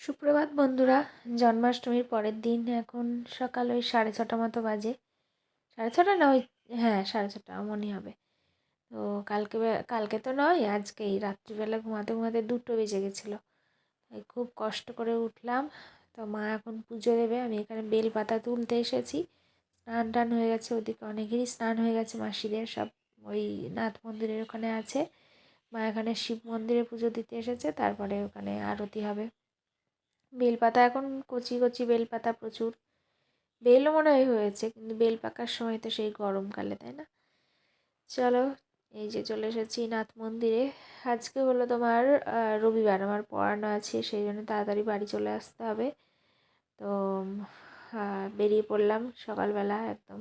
সুপ্রভাত বন্ধুরা, জন্মাষ্টমীর পরের দিন এখন সকাল ওই সাড়ে ছটা মতো বাজে। সাড়ে ছটা না ওই হ্যাঁ সাড়ে ছটা এমনই হবে। তো কালকে কালকে তো নয়, আজকেই রাত্রিবেলা ঘুমাতে ঘুমাতে দুটো বেজে গেছিল। তাই খুব কষ্ট করে উঠলাম। তো মা এখন পুজো দেবে, আমি এখানে বেল পাতা তুলতে এসেছি। স্নান টান হয়ে গেছে, ওদিকে অনেকেরই স্নান হয়ে গেছে, মাসিদের সব ওই নাথ মন্দিরের ওখানে আছে। মা এখানে শিব মন্দিরে পুজো দিতে এসেছে, তারপরে ওখানে আরতি হবে। বেলপাতা, এখন কচি কচি বেলপাতা প্রচুর। বেলও মনে হয় হয়েছে, কিন্তু বেল পাকার সময় তো সেই গরমকালে তাই না? চলো, এই যে চলে এসেছি নাথ মন্দিরে। আজকে হলো তোমার রবিবার, আমার পড়ানো আছে, সেই জন্য তাড়াতাড়ি বাড়ি চলে আসতে হবে। তো বেরিয়ে পড়লাম সকালবেলা একদম।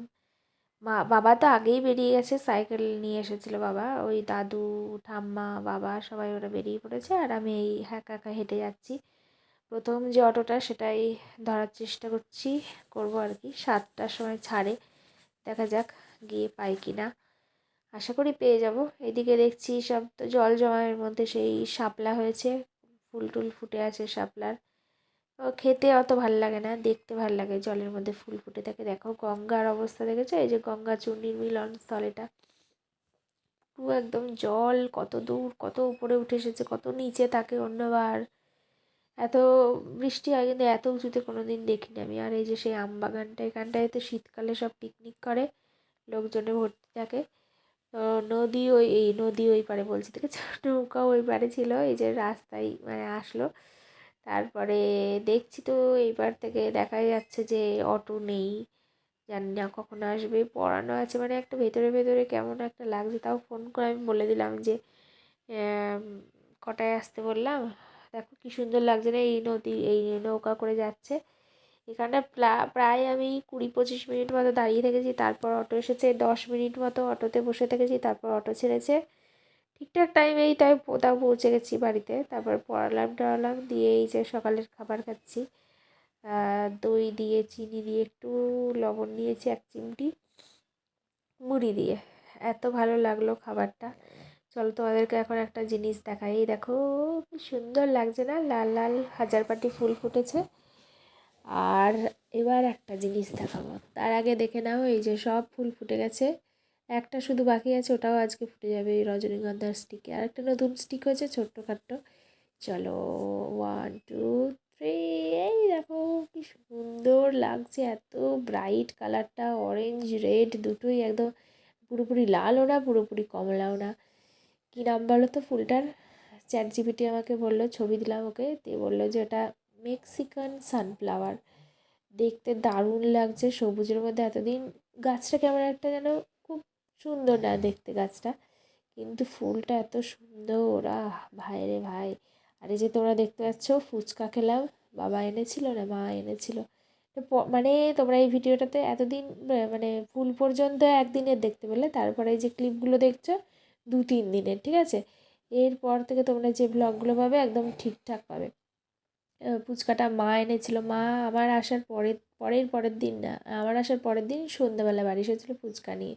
মা, বাবা তো আগেই বেরিয়ে গেছে, সাইকেল নিয়ে এসেছিল বাবা। ওই দাদু, ঠাম্মা, বাবা সবাই ওরা বেরিয়ে পড়েছে, আর আমি এই একা একা হেঁটে যাচ্ছি। প্রথম যে অটোটা সেটাই ধরার চেষ্টা করছি, করব আর কি। সাতটার সময় ছাড়ে, দেখা যাক গিয়ে পাই কি না আশা করি পেয়ে যাব। এদিকে দেখছি সব তো জল জমায়ের মধ্যে সেই শাপলা হয়েছে, ফুল টুল ফুটে আছে শাপলার। খেতে অত ভালো লাগে না, দেখতে ভালো লাগে জলের মধ্যে ফুল ফুটে থাকে। দেখো গঙ্গার অবস্থা দেখেছ? এই যে গঙ্গা চূর্ণির মিলন স্থল এটা। পুরো একদম জল, কত দূর, কত উপরে উঠে এসেছে, কত নিচে থাকে অন্যবার এত বৃষ্টি হয় কিন্তু এত উঁচুতে কোনো দিন দেখিনি আমি। আর এই যে সেই আম বাগানটা এখানটায় তো শীতকালে সব পিকনিক করে, লোকজনে ভর্তি থাকে। তো নদী ওই, এই নদী ওই পারে বলছি থেকে নৌকা ওই পারে ছিল, এই যে রাস্তায় মানে আসলো। তারপরে দেখছি তো এইবার থেকে দেখা যাচ্ছে যে অটো নেই। জানি না কখন আসবে, পড়ানো আছে মানে একটা ভেতরে ভেতরে কেমন একটা লাগছে। তাও ফোন করে আমি বলে দিলাম যে কটায় আসতে বললাম? দেখো কি সুন্দর লাগছে না, এই নদী, এই নৌকা করে যাচ্ছে। এখানটা প্লা- প্রায় আমি কুড়ি পঁচিশ মিনিট মতো দাঁড়িয়ে থেকেছি, তারপর অটো এসেছে, দশ মিনিট মতো অটোতে বসে থেকেছি, তারপর অটো ছেড়েছে। ঠিকঠাক টাইমেই তাই তাও পৌঁছে গেছি বাড়িতে, তারপর পড়ালাম টড়ালাম, দিয়ে এই যে সকালের খাবার খাচ্ছি। দই দিয়ে, চিনি দিয়ে, একটু লবণ নিয়েছি এক চিমটি, মুড়ি দিয়ে। এত ভালো লাগল খাবারটা। চলো তোমাদেরকে এখন একটা জিনিস দেখাই। এই দেখো সুন্দর লাগছে না? লাল লাল হাজার পাটি ফুল ফুটেছে। আর এবার একটা জিনিস দেখাবো। তার আগে দেখে নাও, এই যে সব ফুল ফুটে গেছে। একটা শুধু বাকি আছে, ওটাও আজকে ফুটে যাবে এই রজনীগন্ধার স্টিকে আর একটা নতুন স্টিক হয়েছে, ছোট্টখাট্টো। চলো ওয়ান টু থ্রি এই দেখো, কি সুন্দর লাগছে। এত ব্রাইট কালারটা অরেঞ্জ রেড দুটোই একদম পুরোপুরি লালও না, পুরোপুরি কমলাও না। কী নাম বলো তো ফুলটার? চ্যাট জিপিটি আমাকে বলল, ছবি দিলাম ওকে, দিয়ে বলল যে ওটা মেক্সিকান সানফ্লাওয়ার দেখতে দারুণ লাগছে, সবুজের মধ্যে এতদিন গাছটা কেমন একটা যেন খুব সুন্দর না দেখতে গাছটা, কিন্তু ফুলটা এত সুন্দর, আহ, ভাই রে ভাই। আর এই যে তোমরা দেখতে পাচ্ছ, ফুচকা খেলাম, বাবা এনেছিল না, মা এনেছিল। মানে তোমরা এই ভিডিওটাতে এতদিন মানে ফুল পর্যন্ত একদিনের দেখতে পেলে, তারপরে এই যে ক্লিপগুলো দেখছ দু তিন দিনের, ঠিক আছে? এরপর থেকে তোমরা যে ব্লগগুলো পাবে একদম ঠিকঠাক পাবে। ফুচকাটা মা এনেছিল। মা আমার আসার পরের পরের পরের দিন না, আমার আসার পরের দিন সন্ধ্যাবেলা বাড়ি এসেছিল ফুচকা নিয়ে।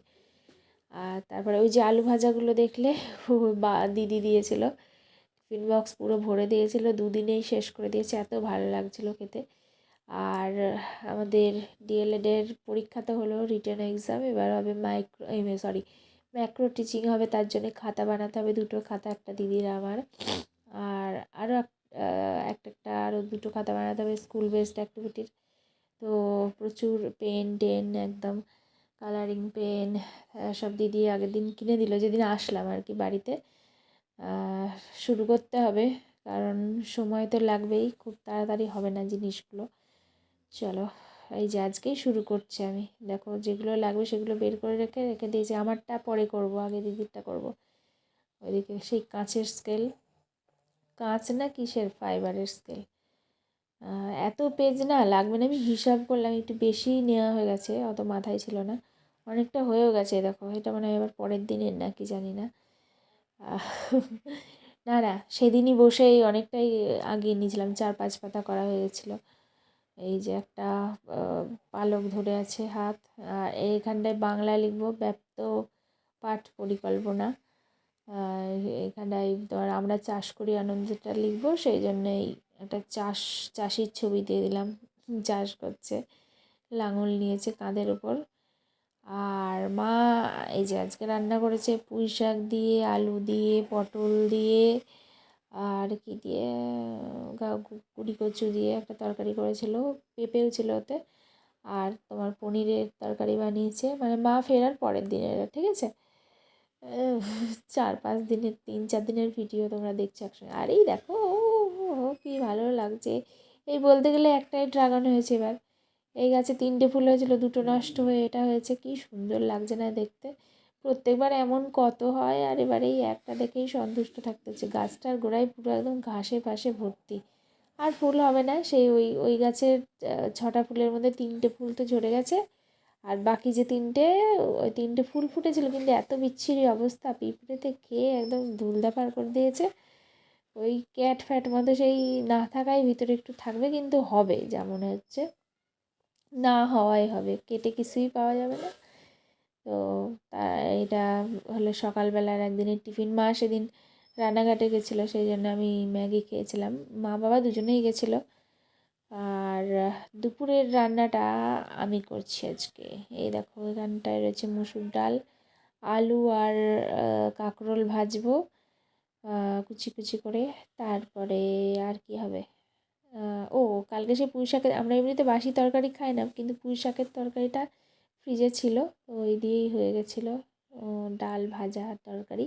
আর তারপরে ওই যে আলু ভাজাগুলো দেখলে বা, দিদি দিয়েছিল। টিফিন বক্স পুরো ভরে দিয়েছিল, দুদিনেই শেষ করে দিয়েছে। এত ভালো লাগছিল খেতে। আর আমাদের ডিএলএডের পরীক্ষা তো হলো রিটার্ন এক্সাম, এবার হবে মাইক্রো সরি ম্যাক্রো টিচিং হবে, তার জন্য খাতা বানাতে হবে। দুটো খাতা একটা দিদির আমার আর আরও একটা একটা আরও দুটো খাতা বানাতে হবে স্কুল বেসড অ্যাক্টিভিটির তো প্রচুর পেন টেন একদম কালারিং পেন সব দিদি আগের দিন কিনে দিল, যেদিন আসলাম আর কি বাড়িতে। শুরু করতে হবে, কারণ সময় তো লাগবেই, খুব তাড়াতাড়ি হবে না জিনিসগুলো। চলো এই যে আজকেই শুরু করছি আমি। দেখো যেগুলো লাগবে সেগুলো বের করে রেখে রেখে দিয়েছি আমারটা পরে করব, আগে দিদিরটা করব। ওইদিকে সেই কাঁচের স্কেল কাঁচ না কিসের ফাইবারের স্কেল এত পেজ না, লাগবে না। আমি হিসাব করলাম, একটু বেশিই নেওয়া হয়ে গেছে, অত মাথায় ছিল না। অনেকটা হয়েও গেছে, দেখো। এটা মানে এবার পরের দিনের না, কি জানি না। না না, সেদিনই বসেই অনেকটাই আগিয়ে নিয়েছিলাম চার পাঁচ পাতা করা হয়ে গেছিল। এই যে একটা পালক ধরে আছে হাত আর এইখানটায় বাংলা লিখব, ব্যপ্ত পাঠ পরিকল্পনা। এখানটায় ধর আমরা চাষ করি আনন্দটা লিখব, সেই জন্যই একটা চাষ, চাষির ছবি দিয়ে দিলাম, চাষ করছে। লাঙল নিয়েছে কাঁধের ওপর আর মা, এই যে আজকে রান্না করেছে পুঁই শাক দিয়ে, আলু দিয়ে, পটল দিয়ে আর কি দিয়ে কুড়ি কচু দিয়ে একটা তরকারি করেছিল, পেঁপেও ছিল ওতে। আর তোমার পনিরের তরকারি বানিয়েছে মানে মা ফেরার পরের দিনের, ঠিক আছে? চার, পাঁচ দিনের, তিন, চার দিনের ভিডিও তোমরা দেখছ একসঙ্গে। আর এই দেখো ও কী ভালো লাগছে। এই বলতে গেলে একটাই ড্রাগন হয়েছে এবার। এই গাছে তিনটে ফুল হয়েছিল, দুটো নষ্ট হয়ে, এটা হয়েছে, কি সুন্দর লাগছে না দেখতে। প্রত্যেকবার এমন কত হয়, আর এবার এই একটা দেখেই সন্তুষ্ট থাকতে হচ্ছে। গাছটার গোড়ায় পুরো একদম ঘাসে ফাঁসে ভর্তি। আর ফুল হবে না, সেই ওই ওই গাছের ছটা ফুলের মধ্যে তিনটে ফুল তো ঝরে গেছে। আর বাকি যে তিনটে, ওই তিনটে ফুল ফুটেছিল, কিন্তু এত বিচ্ছিরি অবস্থা, পিঁপড়েতে খেয়ে একদম ধুলদাপার করে দিয়েছে। ওই ক্যাট ফ্যাট মতো সেই না থাকাই ভিতরে একটু থাকবে, কিন্তু হবে, যা মনে হচ্ছে। না হওয়াই হবে, কেটে কিছুই পাওয়া যাবে না। তো এটা হলো সকালবেলার একদিনের টিফিন। মা সেদিন রান্নাঘাটে গেছিল, সেই জন্য আমি ম্যাগি খেয়েছিলাম। মা বাবা দুজনেই গেছিল। আর দুপুরের রান্নাটা আমি করছি আজকে। এই দেখো, এখানটায় রয়েছে মুসুর ডাল, আলু আর কাঁকরোল ভাজবো কুচি কুচি করে। তারপরে আর কি হবে? ও, কালকে সে পুঁই শাকের, আমরা এমনিতে বাসি তরকারি খাই না, কিন্তু পুঁই শাকের তরকারিটা ফ্রিজে ছিল ওই দিয়েই হয়ে গেছিল ডাল ভাজা তরকারি।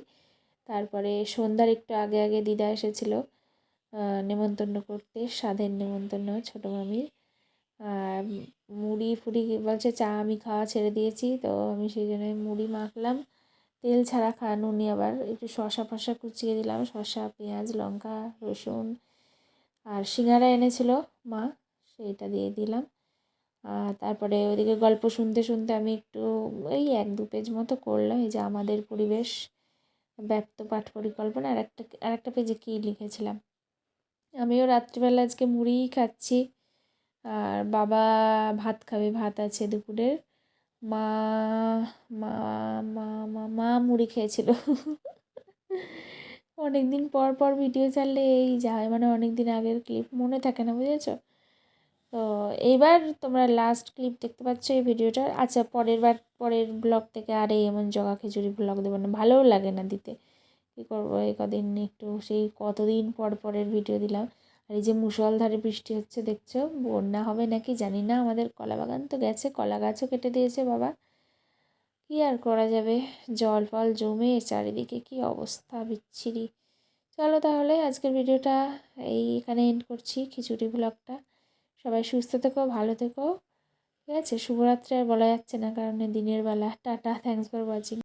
তারপরে সন্ধ্যার একটু আগে আগে দিদা এসেছিল নেমন্তন্ন করতে, স্বাদের নেমন্তন্ন, ছোটো মামির। আর মুড়ি ফুড়ি বলছে চা আমি খাওয়া ছেড়ে দিয়েছি, তো আমি সেই জন্য মুড়ি মাখলাম। তেল ছাড়া খাওয়ানো নি আবার, একটু শশা ফশা কুচিয়ে দিলাম শশা পেঁয়াজ, লঙ্কা, রসুন। আর সিঙ্গারা এনেছিল মা, সেইটা দিয়ে দিলাম। তারপরে ওইদিকে গল্প শুনতে শুনতে আমি একটু ওই এক দু পেজ মতো করলাম, এই যে আমাদের পরিবেশ ব্যক্ত পাঠ পরিকল্পনা, আর একটা আর একটা পেজে কী লিখেছিলাম। আমিও রাত্রিবেলা আজকে মুড়িই খাচ্ছি, আর বাবা ভাত খাবে, ভাত আছে দুপুরের। মা মা মা মা মা মুড়ি খেয়েছিল। অনেক দিন পর পর ভিডিও চাললে এই যায় মানে অনেক দিন আগের ক্লিপ মনে থাকে না, বুঝেছ? তো এইবার তোমরা লাস্ট ক্লিপ দেখতে পাচ্ছ এই ভিডিওটার আচ্ছা পরের বার, পরের ব্লগ থেকে আর এই এমন জগা খিচুড়ি ব্লগ দেবো না। ভালোও লাগে না দিতে। কী করব? এই কদিন একটু সেই কতদিন পর পরের ভিডিও দিলাম। আর এই যে মুসলধারে বৃষ্টি হচ্ছে, দেখছ? বন্যা হবে নাকি জানি না। আমাদের কলা বাগান তো গেছে কলা গাছও কেটে দিয়েছে বাবা। কী আর করা যাবে? জল ফল জমে, চারিদিকে কী অবস্থা বিচ্ছিরি। চলো তাহলে আজকের ভিডিওটা এই এখানে এন্ড করছি, খিচুড়ি ব্লগটা সবাই সুস্থ থেকো, ভালো থেকো। ঠিক আছে? শুভরাত্রি আর বলা যাচ্ছে না কারণে দিনের বেলা। Tata thanks for watching